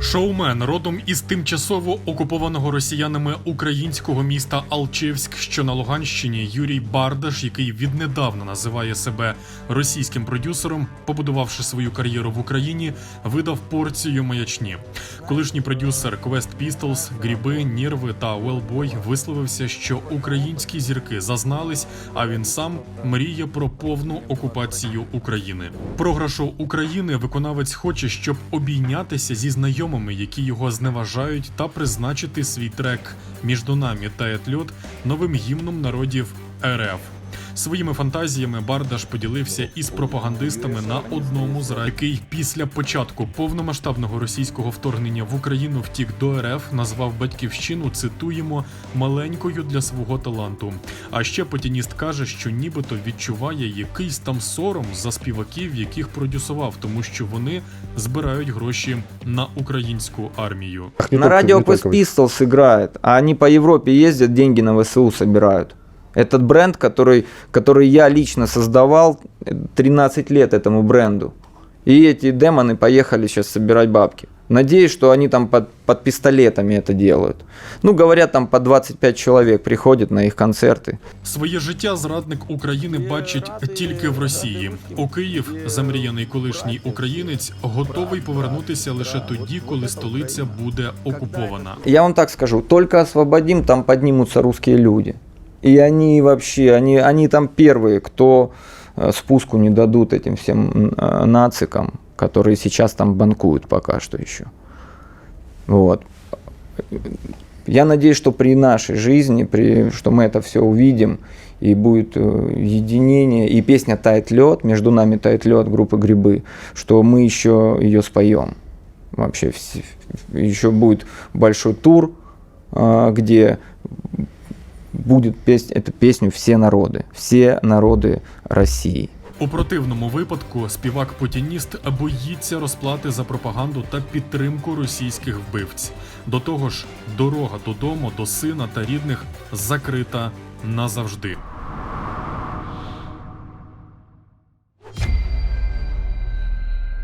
Шоумен родом із тимчасово окупованого росіянами українського міста Алчевськ, що на Луганщині, Юрій Бардаш, який віднедавна називає себе російським продюсером, побудувавши свою кар'єру в Україні, видав порцію маячні. Колишній продюсер Quest Pistols, Гріби, Нірви та Wellboy висловився, що українські зірки зазнались, а він сам мріє про повну окупацію України. Програшу України виконавець хоче, щоб обійнятися зі знайомими, які його зневажають, та призначити свій трек між нами та Етльот новим гімном народів РФ. Своїми фантазіями Бардаш поділився із пропагандистами на одному з ра- який після початку повномасштабного російського вторгнення в Україну втік до РФ, назвав батьківщину, цитуємо, маленькою для свого таланту. А ще путініст каже, що нібито відчуває якийсь там сором за співаків, яких продюсував, тому що вони збирають гроші на українську армію. На Quest вы. Pistols играет, а они по Европе ездят, деньги на ВСУ собирают. Этот бренд, который, который я лично создавал, э, 13 лет этому бренду. И эти демоны поехали сейчас собирать бабки. Надеюсь, что они там под, под пистолетами это делают. Ну, говорят, там по 25 человек приходят на их концерты. Своє життя зрадник України бачить тільки в Росії. У Київ замріяний колишній українець готовий повернутися лише тоді, коли столиця буде окупована. Я вам так скажу, только освободим, там поднимутся русские люди. И они вообще, они, они там первые, кто э, спуску не дадут этим всем э, нацикам, которые сейчас там банкуют пока что еще. Вот. Я надеюсь, что при нашей жизни, при, что мы это все увидим, и будет э, единение, и песня «Тает лед», между нами «Тает лед» группы «Грибы», что мы еще ее споем. Вообще, вс- еще будет большой тур, где будет песня, эту песню все народы, все народы России. У противному випадку співак-путініст боїться розплати за пропаганду та підтримку російських вбивць. До того ж, дорога додому до сина та рідних закрита назавжди.